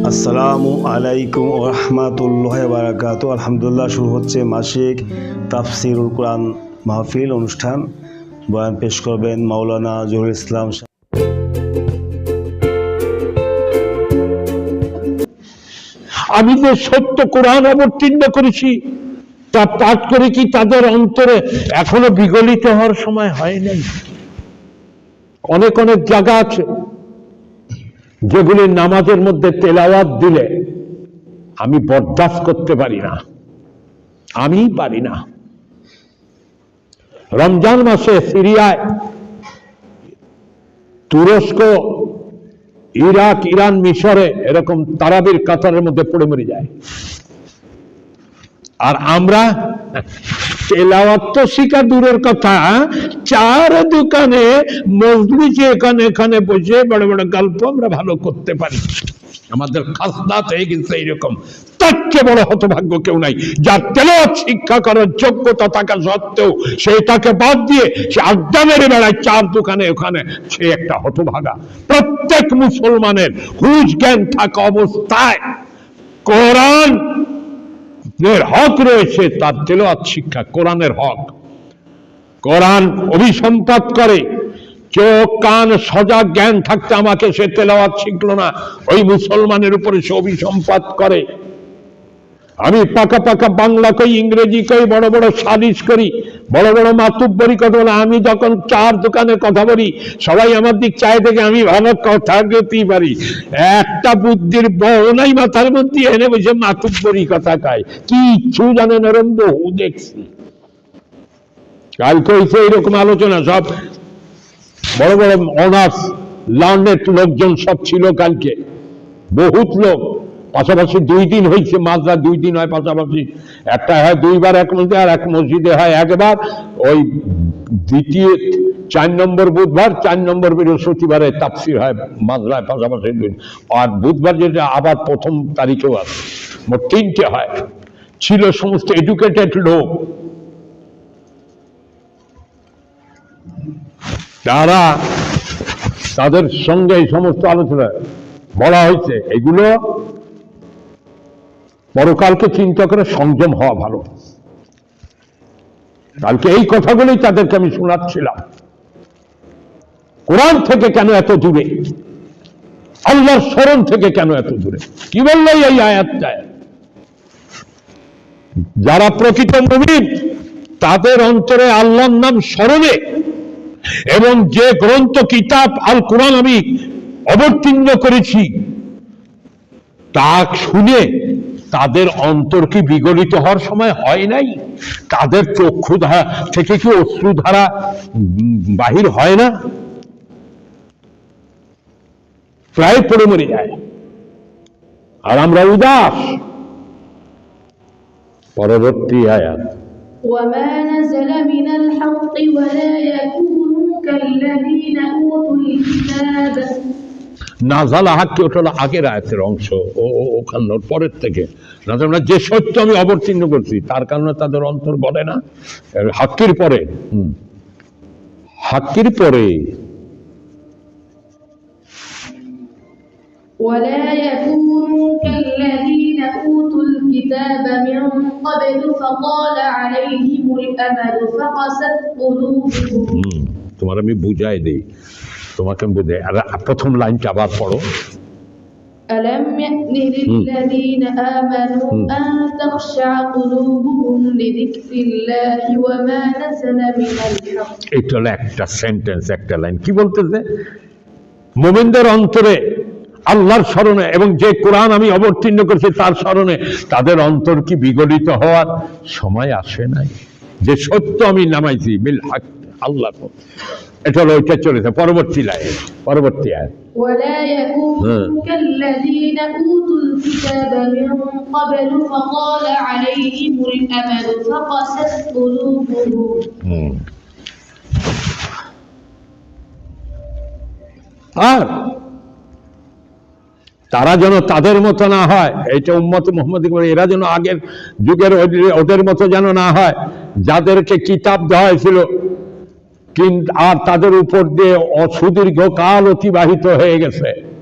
আসসালামু আলাইকুম রহমাতুল্লাহ বারাকাত আলহামদুলিল্লাহ, শুরু হচ্ছে মাসিক তাফসিরুল কোরআন মাহফিল অনুষ্ঠান। বয়ান পেশ করবেন মাওলানা জহুরুল ইসলাম আমি যে সত্য কোরআন অবতীর্ণ করেছি, তা পাঠ করে কি তাদের অন্তরে এখনও বিগলিত হওয়ার সময় হয় নাই? অনেক অনেক জায়গা আছে। যেগুলি নামাজের মধ্যে তেলাওয়াত দিলে আমি বরদাস্ত করতে পারি না। আমি পারি না। রমজান মাসে সিরিয়ায় তুরস্ক, ইরাক, ইরান মিশরে এরকম তারাবির কাতারের মধ্যে পড়ে মরে যায়। আর আমরা তেলাওয়াত তো দূরের কথা। চার দোকানে মজলিসে এখানে এখানে বসে বড় বড় গল্প আমরা ভালো করতে পারি। আমাদের হয়ে গেছে এইরকম। তার চেয়ে বড় হতভাগ্য কেউ নাই। যার তেলাওয়াত শিক্ষা করার যোগ্যতা থাকা সত্ত্বেও সে তাকে বাদ দিয়ে সে আড্ডা মেরে বেড়ায় চার দোকানে ওখানে সে একটা হতভাগা। প্রত্যেক মুসলমানের হুঁশ জ্ঞান থাকা অবস্থায় কোরআন হক রয়েছে, তার তেলোয়াত শিক্ষা, কোরআনের হক। কোরআন অভিসম্পাদ করে, চোখ, কান সজাগ জ্ঞান থাকতে আমাকে সে তেলাওয়াত শিখলো না। ওই মুসলমানের উপরে সে অভিসম্পাদ করে। আমি পাকা পাকা বাংলা কই, ইংরেজি কই, বড় বড় সালিশ করি, বড় বড় মাতুব্বরি কথা বলে আমি যখন চার দোকানে কথা বলি, সবাই আমার দিক চায় থেকে আমি ভালো কথা বলতেই পারি। একটা বুদ্ধির বউ নাই মাথার মধ্যে, এনে বসে মাতুব্বরি কথা কায়। কি ইচ্ছু জানে নরম বহু দেখছি। কালকে হয়েছে এরকম আলোচনা সব। বড় বড় অনার্স, লার্নেড লোকজন সব ছিল কালকে। বহুত লোক। পাশাপাশি দুই দিন হয়েছে মাজরা দুই দিন হয়, পাশাপাশি একটা হয় দুইবার এক মসজিদে আর এক মসজিদে হয় একবার। ওই দ্বিতীয় চার নম্বর বুধবার, চার নম্বর বৃহস্পতিবারে তাপসির হয় মাজরায় পাশাপাশি দুই। আর বুধবার যেটা আবার প্রথম তারিখেও আছে। মোট তিনটে হয়। ছিল সমস্ত এডুকেটেড লোক। তারা তাদের সঙ্গে এই সমস্ত আলোচনা বলা হয়েছে, এগুলো পরকালকে চিন্তা করে সংযম হওয়া ভালো। কালকে এই কথাগুলোই তাদেরকে আমি শোনাচ্ছিলাম। কোরআন থেকে কেন এত দূরে? আল্লাহর স্মরণ থেকে কেন এত দূরে? কি বলল এই আয়াতটায় যারা প্রকৃত মুমিন, তাদের অন্তরে আল্লাহর নাম স্মরণে এবং যে গ্রন্থ, কিতাব আল কোরআন আমি অবতীর্ণ করেছি, তা শুনে তাদের অন্তর কি বিগলিত হওয়ার সময় হয় নাই তাদের চক্ষু ধারা থেকে কি অশ্রুধারা উম, বাহির হয় না প্রায় পড়ে মরে যায় আর আমরা উদাস পরবর্তী আয়াত وما نزل من الحق ولا يكونوا كالذين أوتوا الكتاب নাজালা হাক্কি ওটা হলো আগের আয়াতের অংশ ও ও- ওখান ওর পরের থেকে নাজালা মানে যে সত্য আমি অবতীর্ণ করছি তার কারণে তাদের অন্তর গড়ে না এর হাক্কির পরে হুম। হাক্কির পরে ولا يكونوا كالذين أوتوا الكتاب من قبل فطال عليهم الأمد فقست قلوبهم হুম, তোমার আমি বুঝাই দিই তোমাকে আমি বুঝাই আর প্রথম লাইনটা আবার পড়ো ألم يأن للذين آمنوا أن تخشع قلوبهم لذكر الله وما نزل من الحق এটা হলো একটা সেন্টেন্স একটা লাইন কি বলতেছে মোমেনদের অন্তরে আল্লাহর স্মরণে এবং যে কোরআন আমি অবতীর্ণ করেছি তার স্মরণে তাদের অন্তর কি বিগলিত হওয়ার সময় আসে নাই যে সত্য আমি নামাইছি বিল হাক আল্লাহ এটা হলো ওইটা চলেছে পরবর্তী লাইন পরবর্তী আয় ولا يكونوا ها. كالذين أوتوا الكتاب من قبل فطال عليهم الأمد فقست قلوبهم হুম। আর তারা যেন তাদের মতো না হয় এইটা উম্মত মোহাম্মদ এরা যেন আগের যুগের ওদের- ওদের মতো যেন না হয় যাদেরকে কিতাব দেওয়া হয়েছিল কিন- আর তাদের উপর দিয়ে অসুদীর্ঘ কাল অতিবাহিত হয়ে গেছে।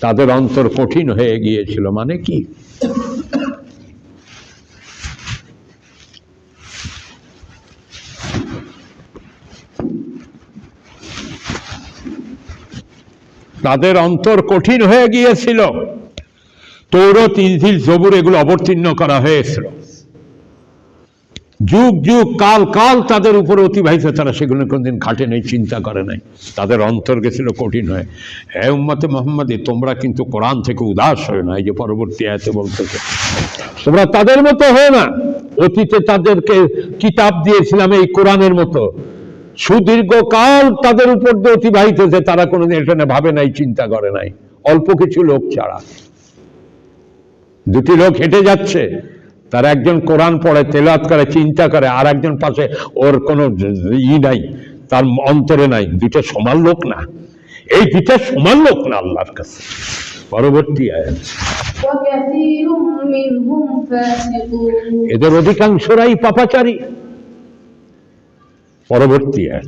তাদের অন্তর কঠিন হয়ে গিয়েছিল মানে কি? তাদের অন্তর কঠিন হয়ে গিয়েছিল। তৌরত ইনজিল জবুর এগুলো অবতীর্ণ করা হয়েছিল। যুগ যুগ, কাল কাল তাদের উপরে অতিবাহিত, তারা সেগুলো কোনদিন খাটে নেই, চিন্তা করে নাই। তাদের অন্তর গেছিল কঠিন হয়ে। হ্যাঁ উম্মতে মোহাম্মদী, তোমরা কিন্তু কোরআন থেকে উদাস হয় না, এই যে পরবর্তী আয়তে বলতেছে। তোমরা তাদের মতো হয় না। অতীতে তাদেরকে কিতাব দিয়েছিলাম এই কোরআনের মতো। সুদীর্ঘ কাল তাদের উপর দিয়ে অতিবাহিত হয়েছে তারা কোনোদিন এটা নিয়ে ভাবে নাই, চিন্তা করে নাই। অল্প কিছু লোক ছাড়া। দুটি লোক হেঁটে যাচ্ছে। তার একজন কোরআন পড়ে তেলাত করে চিন্তা করে আর একজন পাশে ওর কোনো ই নাই তার অন্তরে নাই দুইটা সমান লোক না। এই দুইটা সমান লোক না আল্লাহর কাছে। পরবর্তী আয়াত। এদের অধিকাংশরাই পাপাচারী। পরবর্তী আয়াত।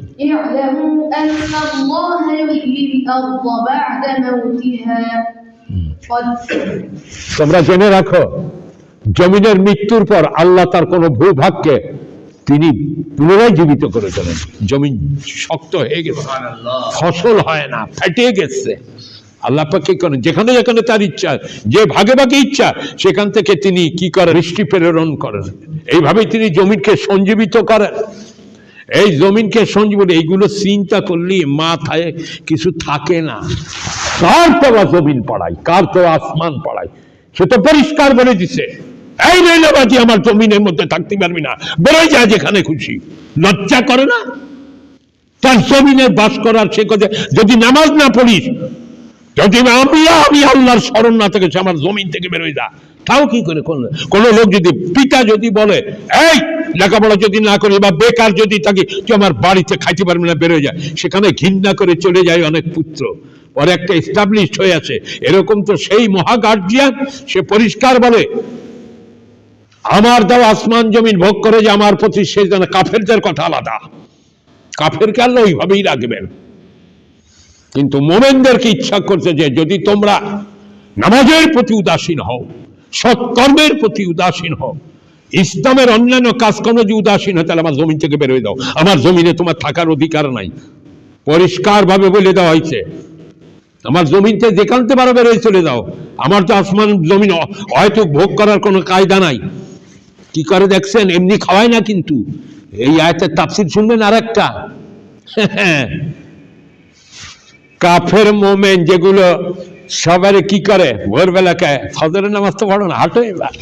তোমরা জেনে রাখো জমিনের মৃত্যুর পর আল্লাহ তার কোন ভূভাগকে তিনি পুনরায় জীবিত করে তোলেন। জমিন শক্ত হয়ে গেছে। ফসল হয় না ফেটে গেছে। আল্লাহ পাকে করেন? যেখানে যেখানে তার ইচ্ছা যে ভাগে ভাগে ইচ্ছা সেখান থেকে তিনি কি করেন? বৃষ্টি প্রেরণ করেন। এইভাবেই তিনি জমিনকে সঞ্জীবিত করেন। এই জমিনকে সঞ্জীবন এইগুলো চিন্তা করলে মাথায় কিছু থাকে না। কার তো জমিন পড়াই কার তো আসমান পড়াই সে তো পরিষ্কার বলে দিছে। এই রেলবাজি আমার জমিনের মধ্যে থাকতে পারবি না। বেরোয় যায় যেখানে খুশি। লজ্জা করে না? তার জমিনে বাস করার সে কথা, যদি নামাজ না পড়িস, যদি আমি আমি আল্লাহর স্মরণ না থেকে আমার জমিন থেকে বেরোয় যা। তাও কি করে কোন লোক যদি, পিতা যদি বলে, এই, লেখাপড়া যদি না করি বা বেকার যদি থাকি, তুই আমার বাড়িতে খাইতে পারবি না বেরোয় যায় সেখানে ঘৃণা করে চলে যায় অনেক পুত্র। পরে একটা এস্টাবলিশড হয়ে আছে। এরকম তো সেই মহা গার্জিয়ান সে পরিষ্কার বলে আমার দেওয়া আসমান জমিন ভোগ করে যে আমার প্রতি সে যেন কাফেরদের কথা আলাদা। কাফেরকে আল্লাহ ওইভাবেই রাখবেন। কিন্তু মোমেনদেরকে ইচ্ছা করছে যে যদি তোমরা নামাজের প্রতি উদাসীন হও সৎকর্মের প্রতি উদাসীন হও, ইসলামের অন্যান্য কাজকর্ম যদি উদাসীন হয়, তাহলে আমার জমিন থেকে বেরোয় দাও। আমার জমিনে তোমার থাকার অধিকার নাই। পরিষ্কার ভাবে বলে দেওয়া হয়েছে, আমার জমিনতে যেখানতে পারো বেরোয় চলে যাও। আমার তো আসমান জমিন হয়তো ভোগ করার কোনো কায়দা নাই। কি করে দেখছেন? এমনি খাওয়ায় না কিন্তু। এই আয়তের তাফসির শুনবেন আর একটা কাফের মোমেন যেগুলো সবারে কি করে? ভোরবেলাকে ফজরের নামাজ তো পড়ো না, হাঁটো এবার।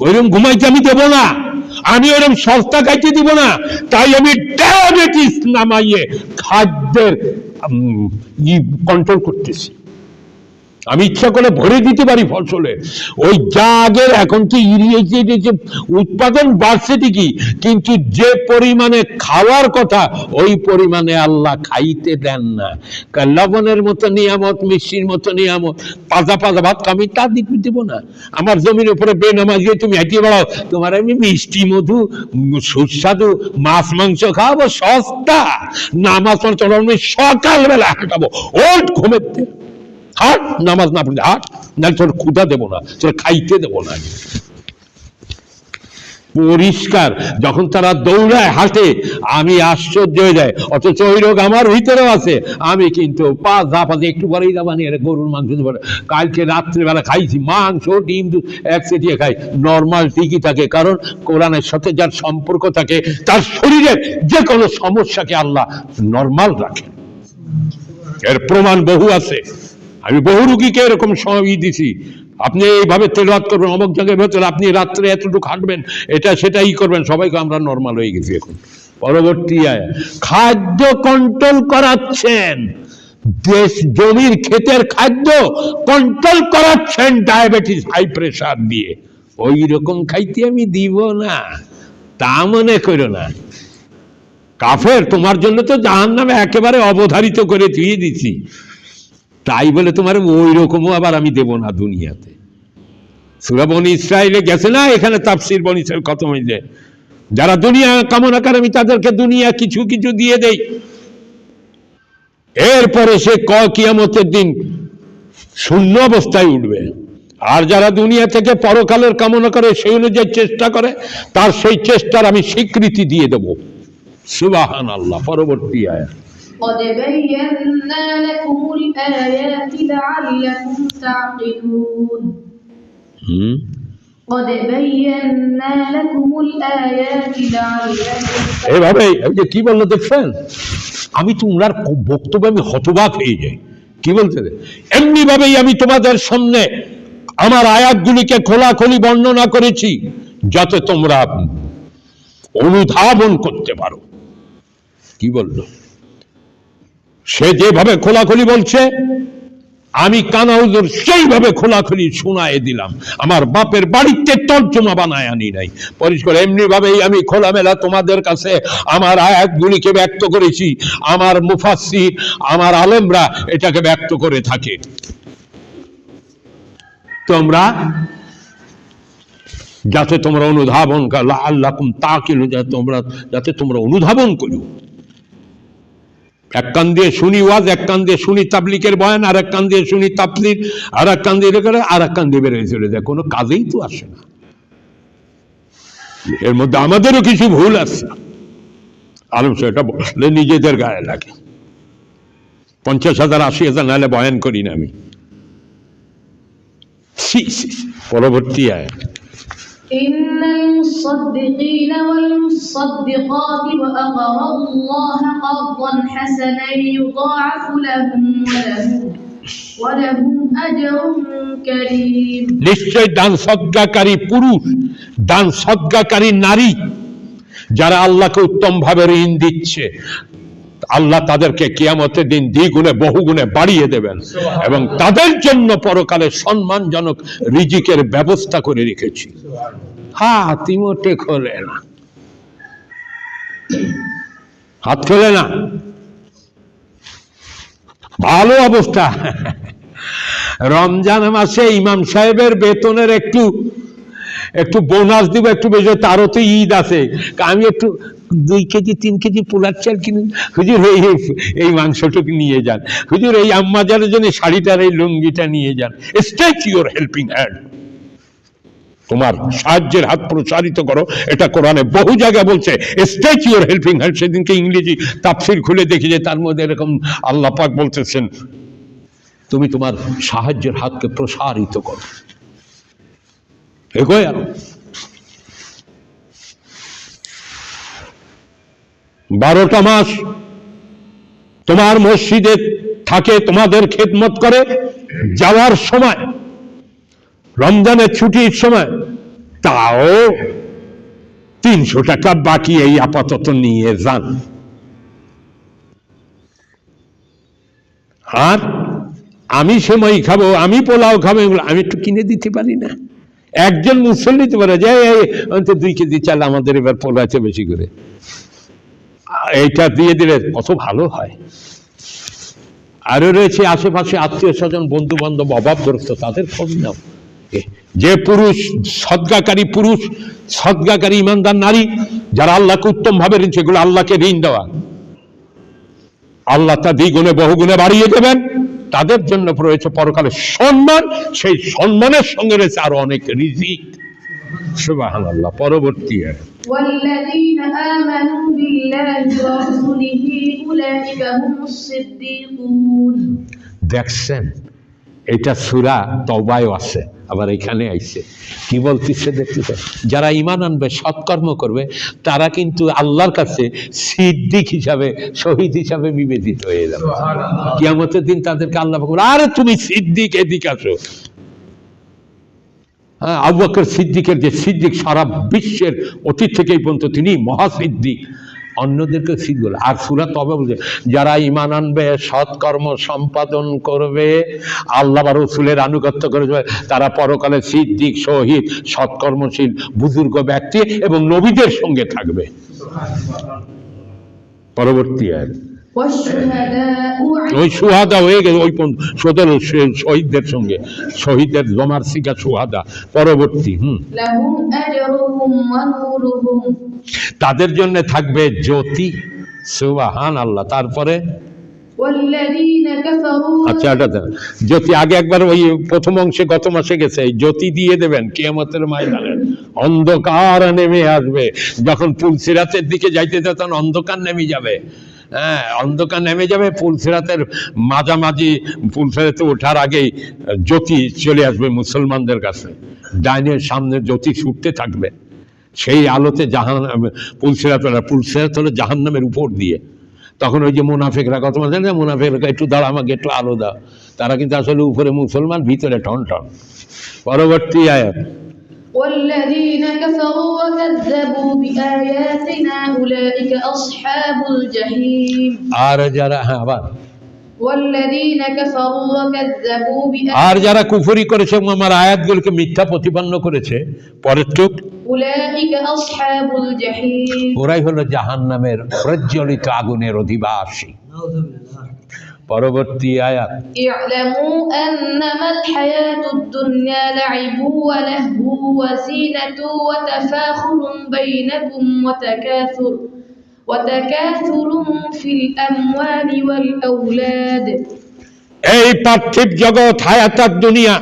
ওইরকম ঘুমাইতে আমি দেবো না। আমি ওরকম সস্তা খাইতে দিব না। তাই আমি ডায়াবেটিস নামাইয়ে খাদ্যের কন্ট্রোল করতেছি। আমি ইচ্ছা করে ভরে দিতে পারি ফসলে। ওই যা আগের এখন তো ইরিগেটেড উৎপাদন বাড়ছে ঠিকই, কিন্তু যে পরিমাণে খাওয়ার কথা, ওই পরিমাণে আল্লাহ খাইতে দেন না। লবণের মতো নিয়ামত, মিষ্টির মতো নিয়ামত পাজা পাজা ভাত আমি তা দিতে দেবো না। আমার জমির উপরে বে বেনামাজিয়ে তুমি হাঁটিয়ে বেড়াও, তোমার আমি মিষ্টি, মধু, সুস্বাদু মাছ, মাংস খাওয়াবো, সস্তা। না মাছ, মাংস আমি সকালবেলা হাঁটাবো, ওট ঘুমের। হাট নামাজ না পড়লে হাট না তোর ক্ষুদা দেবো না, তোর খাইতে দেবো না। পরিষ্কার, যখন তারা দৌড়ায়, হাঁটে, আমি আশ্চর্য হয়ে যায় অথচ ওই রোগ আমার ভিতরেও আছে। আমি কিন্তু পা ঝাপাতে একটু পরেই যাবানি আরে গরুর মাংস কালকে রাত্রিবেলা খাইছি, মাংস, ডিম, দুধ এক সেটিয়ে খাই। নর্মাল ঠিকই থাকে, কারণ কোরআনের সাথে যার সম্পর্ক থাকে, তার শরীরের যে কোনো সমস্যাকে আল্লাহ নর্মাল রাখে। এর প্রমাণ বহু আছে। আমি বহু রুগীকে এরকম সময় দিছি। আপনি এইভাবে তেলাওয়াত করবেন, অমুক জায়গায় ভেতরে আপনি রাত্রে এতটুকু হাঁটবেন এটা সেটাই করবেন, সবাইকে আমরা নর্মাল হয়ে গেছি এখন। পরবর্তী খাদ্য কন্ট্রোল করাচ্ছেন, দেশ জমির ক্ষেতের খাদ্য কন্ট্রোল করাচ্ছেন ডায়াবেটিস হাই প্রেশার দিয়ে। ওই রকম খাইতে আমি দিব না, তা মনে করো না। কাফের, তোমার জন্য তো জাহান নামে একেবারে অবধারিত করে ধুয়ে দিছি। তাই বলে তোমার ওই রকমও আবার আমি দেব না দুনিয়াতে। সুরা বনি ইসরায়েলে গেছে না, এখানে তাফসির বনি ইসরায়েল খতম হয়ে যারা দুনিয়া কামনা করে, আমি তাদেরকে দুনিয়া কিছু কিছু দিয়ে দেই। এরপরে সে ক কিয়ামতের দিন শূন্য অবস্থায় উঠবে। আর যারা দুনিয়া থেকে পরকালের কামনা করে, সেই অনুযায়ী চেষ্টা করে, তার সেই চেষ্টার আমি স্বীকৃতি দিয়ে দেব। সুবাহান আল্লাহ পরবর্তী আয় قد بينا لكم الآيات لعلكم تعقلون হুম قد بينا لكم الآيات لعلكم এইভাবে এই যে কি বললো দেখছেন আমি তো উনার বক্তব্য আমি হতবাক হয়ে যাই কি বলতে এমনি ভাবেই আমি তোমাদের সামনে আমার আয়াতগুলিকে খোলাখুলি বর্ণনা করেছি যাতে তোমরা অনুধাবন করতে পারো কি বললো সে যেভাবে খোলাখুলি বলছে, আমি কানাউজুর সেইভাবে খোলাখুলি শোনায় দিলাম। আমার বাপের বাড়িতে তর্জমা বানায় আনি নাই। পরিষ্কার এমনি ভাবেই আমি খোলামেলা তোমাদের কাছে আমার আয়াতগুলিকে ব্যক্ত করেছি। আমার মুফাসসির, আমার আলেমরা এটাকে ব্যক্ত করে থাকে। তোমরা, যাতে তোমরা অনুধাবন আল্লাহ তাকিল যাতে তোমরা যাতে তোমরা অনুধাবন করো। এক কান দিয়ে শুনি ওয়াজ, এক কান দিয়ে শুনি তাবলিকের বয়ান, আর এক কান দিয়ে শুনি তাপলিক আর এক কান দিয়ে করে আর এক কান দিয়ে বেরোয় চলে যায় কোনো কাজেই তো আসে না। এর মধ্যে আমাদেরও কিছু ভুল আছে। আলম সেটা বললে নিজেদের গায়ে লাগে। পঞ্চাশ হাজার, আশি হাজার, নাহলে বয়ান করি না আমি। পরবর্তী আয়। إن المصدقين والمصدقات وأقرضوا الله قرضا حسنا يضاعف لهم ولهم ولهم أجر كريم নিশ্চয় দান সজ্ঞাকারী পুরুষ দান সজ্ঞাকারী নারী যারা আল্লাহকে উত্তম ভাবে ঋণ দিচ্ছে আল্লাহ তাদেরকে কিয়ামতের দিন দ্বিগুণে, বহুগুণে বাড়িয়ে দেবেন এবং তাদের জন্য পরকালে সম্মানজনক রিজিকের ব্যবস্থা করে রেখেছি। হাত ইমোটে খোলে না। হাত খোলে না। ভালো অবস্থা। রমজান মাসে ইমাম সাহেবের বেতনের একটু একটু বোনাস দিব, একটু বেশি, তারও তো ঈদ আছে। আমি একটু দুই কেজি, তিন কেজি পোলার চাল কিনে হুজুর, এই এই মাংসটুকু নিয়ে যান। হুজুর, এই আম্মাজারের জন্য শাড়িটার, এই লুঙ্গিটা নিয়ে যান। স্টেচ ইউর হেল্পিং হ্যান্ড তোমার সাহায্যের হাত প্রসারিত করো। এটা কোরআনে বহু জায়গায় বলছে স্টেচ ইউর হেল্পিং হ্যান্ড সেদিনকে ইংরেজি তাফসির খুলে দেখি যে তার মধ্যে এরকম আল্লাহ পাক বলতেছেন, তুমি তোমার সাহায্যের হাতকে প্রসারিত করো। এগোয় আরও। বারোটা মাস তোমার মসজিদে থাকে, তোমাদের খেদমত করে যাওয়ার সময়, রমজানের ছুটির সময়, তাও তিনশো টাকা বাকি এই আপাতত নিয়ে যান। আর আমি সেমাই খাব, আমি পোলাও খাব, এগুলো আমি একটু কিনে দিতে পারি না। একজন মুসল্লি পারে যে দুই কেজি চাল আমাদের এবার পোলাচ্ছে বেশি করে। এইটা দিয়ে দিলে কত ভালো হয়। আরও রয়েছে আশেপাশে আত্মীয় স্বজন বন্ধু বান্ধব অভাবগ্রস্ত, তাদের খোঁজ নাও। যে পুরুষ, সদ্গাকারী পুরুষ, সদ্গাকারী ইমানদার নারী, যারা আল্লাহকে উত্তম ভাবে ঋণ, সেগুলো আল্লাহকে ঋণ দেওয়া। আল্লাহ তা দ্বিগুণে, বহুগুণে বাড়িয়ে দেবেন। তাদের জন্য রয়েছে পরকালে সম্মান। সেই সম্মানের সঙ্গে রয়েছে আরও অনেক রিজিক। সুবাহান আল্লাহ পরবর্তী। والذين آمنوا بالله ورسله أولئك هم الصديقون দেখছেন এটা সুরা তবায় আছে আবার এখানে আইছে কি বলতেছে দেখতেছে যারা ইমান আনবে সৎকর্ম করবে তারা কিন্তু আল্লাহর কাছে সিদ্দিক হিসাবে শহীদ হিসাবে বিবেচিত হয়ে যাবে কিয়ামতের দিন তাদেরকে আল্লাহ বলবে আরে তুমি সিদ্দিক এদিক আসো হ্যাঁ, আব্বাকর সিদ্দিকের যে সিদ্দিক সারা বিশ্বের অতীত থেকেই পর্যন্ত তিনি মহাসিদ্দিক। অন্যদেরকে সিদ্ধ বলে। আর সুরা তবে বলছে, যারা ইমান আনবে, সৎকর্ম সম্পাদন করবে, আল্লাহ বা রসুলের আনুগত্য করবে তারা পরকালে সিদ্দিক, শহীদ, সৎকর্মশীল, বুজুর্গ ব্যক্তি এবং নবীদের সঙ্গে থাকবে। পরবর্তী আয় ওই সুহাদা হয়ে গেল ওই সদর শহীদদের সঙ্গে। শহীদদের জমার সিকা সুহাদা পরবর্তী হুম। তাদের জন্য থাকবে জ্যোতি সুবাহান আল্লাহ তারপরে আচ্ছা জ্যোতি আগে একবার ওই প্রথম অংশে গত মাসে গেছে জ্যোতি দিয়ে দেবেন কেয়ামতের ময়দানে। অন্ধকার নেমে আসবে। যখন তুলসিরাতের দিকে যাইতে তখন অন্ধকার নেমে যাবে। হ্যাঁ অন্ধকার নেমে যাবে পুলসিরাতের মাঝামাঝি পুলসিরাতে ওঠার আগেই, জ্যোতি চলে আসবে মুসলমানদের কাছে। ডাইনের সামনে জ্যোতি ছুটতে থাকবে। সেই আলোতে জাহান পুলসিরাত পুলসিরাত হলো জাহান্নামের উপর দিয়ে। তখন ওই যে মুনাফেকরা কত মাঝে না, মুনাফেকরা, একটু দাঁড়া আমাকে, একটু আলো দাও। তারা কিন্তু আসলে উপরে মুসলমান, ভিতরে টন টন পরবর্তী আয়াত। والذين كفروا وكذبوا بآياتنا أولئك أصحاب الجحيم আর যারা হ্যাঁ আবার والذين كفروا وكذبوا আর بآياتنا যারা কুফরি করেছে এবং আমার আয়াতগুলোকে মিথ্যা প্রতিপন্ন করেছে পরের চোখ أولئك أصحاب الجحيم ওরাই হলো জাহান নামের প্রজ্বলিত আগুনের অধিবাসী পরবর্তী আয়াত। ইয়ালামু আন্নামাল হায়াতুদ দুনিয়া লাইবু ওয়া লাহবু ওয়া জিনাতু ওয়া তাফাখুরুম বাইনাকুম ওয়া তাকাসুর ওয়া তাকাসুরুম ফিল আমওয়ালি ওয়াল আওলাদ। এই পার্থিব জগৎ হায়াতার দুনিয়া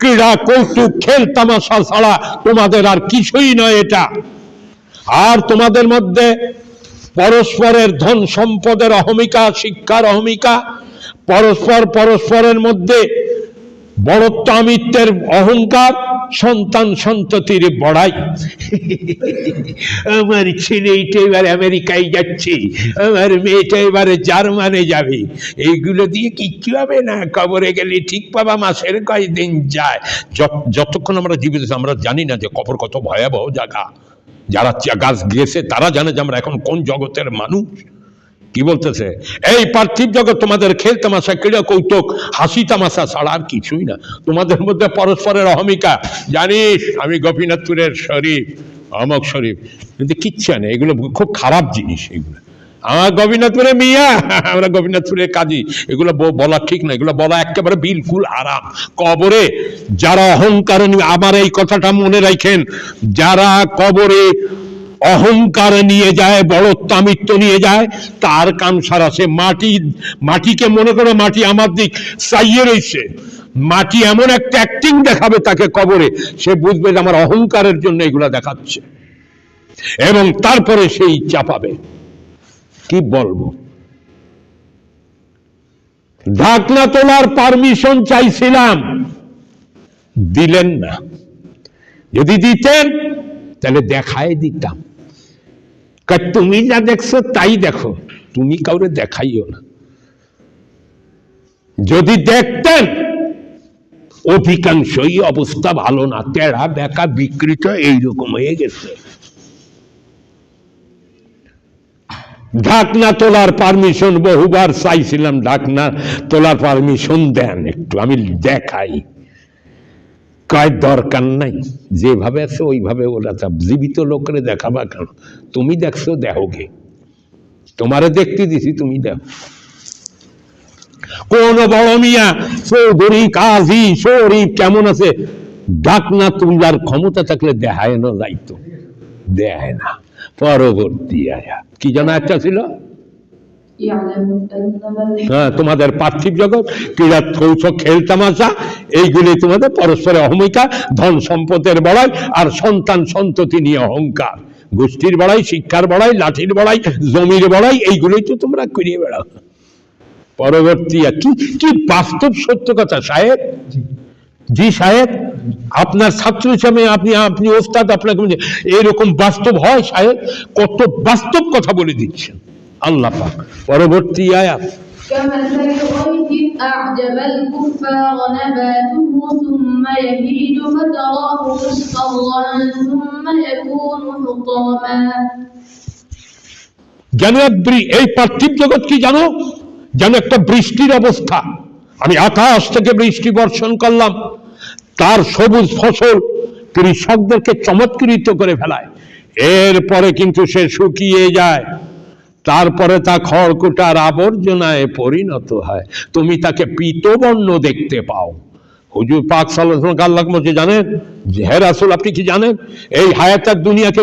ক্রীড়া কৌতুক খেল তামাশা ছাড়া তোমাদের আর কিছুই নয় এটা। আর তোমাদের মধ্যে পরস্পরের ধন সম্পদের অহমিকা শিক্ষার অহমিকা পরস্পর পরস্পরের মধ্যে বড়ত্ব আমিত্বের অহংকার, সন্তান সন্ততির বড়াই। আমার ছেলেটা এবার আমেরিকায় যাচ্ছে, আমার মেয়েটা এবারে জার্মানে যাবে। এইগুলো দিয়ে কিচ্ছু হবে না কবরে গেলে ঠিক পাবা মাসের কয়দিন যায়? যত- যতক্ষণ আমরা জীবিত আমরা জানি না যে কবর কত ভয়াবহ জায়গা। যারা গাছ গিয়েছে তারা জানে যে আমরা এখন কোন জগতের মানুষ। কি বলতেছে? এই পার্থিব জগৎ তোমাদের খেল তামাশা, ক্রীড়া কৌতুক, হাসি তামাশা ছাড়া আর কিছুই না। তোমাদের মধ্যে পরস্পরের অহমিকা। জানিস, আমি গোপীনাথপুরের শরীফ, অমক শরীফ। কিন্তু কিচ্ছু নেই এগুলো খুব খারাপ জিনিস এগুলো। আমার গোপীনাথপুরে মিয়া, আমরা গোপীনাথপুরের কাজী। এগুলো বলা ঠিক না, এগুলো বলা একেবারে বিলকুল আরাম। কবরে যারা অহংকার আমার এই কথাটা মনে রাখেন, যারা কবরে অহংকার নিয়ে যায় বড়ত্বামিত্ব নিয়ে যায়। তার কান সারা সে মাটি, মাটিকে মনে করে মাটি আমার দিক চাইয়ে রয়েছে মাটি এমন একটা অ্যাক্টিং দেখাবে তাকে কবরে, সে বুঝবে যে আমার অহংকারের জন্য এগুলা দেখাচ্ছে। এবং তারপরে সেই চাপাবে। কি বলব? ঢাকনা তোলার পারমিশন চাইছিলাম। দিলেন না। যদি দিতেন, তাহলে দেখায় দিতাম। তুমি যা দেখছ তাই দেখো। তুমি কাউরে দেখাইও না। যদি দেখতেন, অধিকাংশই অবস্থা ভালো না, তেড়া বেকা বিকৃত এইরকম হয়ে গেছে। ঢাকনা তোলার পারমিশন বহুবার চাইছিলাম, ঢাকনা তোলার পারমিশন দেন একটু, আমি দেখাই। কয় দরকার নাই। যেভাবে আছে, ওইভাবে ওরা চাপ জীবিত লোকরে দেখাবা কেন? তুমি দেখছ দেহকে তোমারে দেখতে দিছি, তুমি দেখো। কোন বড় মিয়া, চৌধুরী, কাজী, শরীফ কেমন আছে? ডাক না তুলার ক্ষমতা থাকলে দেখায় না যাইতো। দেয় না। পরবর্তী আয়া। কি জানা একটা ছিল? হ্যাঁ তোমাদের পার্থিব জগৎ ক্রীড়া কৌশল খেল তামাশা, এইগুলি তোমাদের পরস্পরের অহমিকা ধন সম্পদের বড়াই আর সন্তান সন্ততি নিয়ে অহংকার। গোষ্ঠীর বড়াই, শিক্ষার বড়াই, লাঠির বড়াই, জমির বড়াই, এইগুলোই তো তোমরা করিয়ে বেড়াও। পরবর্তী আর কি কি বাস্তব সত্য কথা, সাহেব? জি, সাহেব? আপনার ছাত্র হিসাবে আপনি আপনি ওস্তাদ, আপনাকে এরকম বাস্তব হয়, সাহেব? কত বাস্তব কথা বলে দিচ্ছেন। আল্লাহ পাক পরবর্তী আয়াত كمثل غيث أعجب الكفار نباته ثم يهيج فتراه مصفرا ثم يكون حطاما যেন এক বৃ- এই পার্থিব জগৎ কি জানো যেন একটা বৃষ্টির অবস্থা আমি আকাশ থেকে বৃষ্টি বর্ষণ করলাম তার সবুজ ফসল কৃষকদেরকে চমৎকৃত করে ফেলায় এরপরে কিন্তু সে শুকিয়ে যায় তারপরে তা খড়কুটার আবর্জনায় পরিণত হয়। তুমি তাকে পিতবর্ণ দেখতে পাও। হুজুর পাক সাল্লাহ বলছে জানেন হে রাসুল, আপনি কি জানেন? এই হায়াতার দুনিয়াকে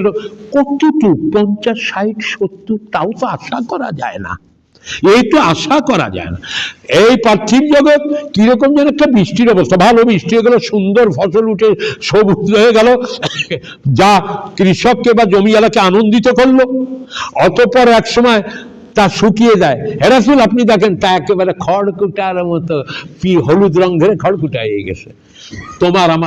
কতটুক? পঞ্চাশ, ষাট, সত্তর, তাও তো আশা করা যায় না। এই তো আশা করা যায় না। এই পার্থিব জগৎ কীরকম যেন একটা বৃষ্টির অবস্থা। ভালো বৃষ্টি হয়ে গেল, সুন্দর ফসল উঠে, সবুজ হয়ে গেল। যা কৃষককে বা জমিওয়ালাকে আনন্দিত করল। অতপর এক সময় তা শুকিয়ে যায়। হেরাসুল আপনি দেখেন তা একেবারে খড়কুটার মতো হলুদ রং ধরে খড়কুটা হয়ে গেছে। তোমার, আমার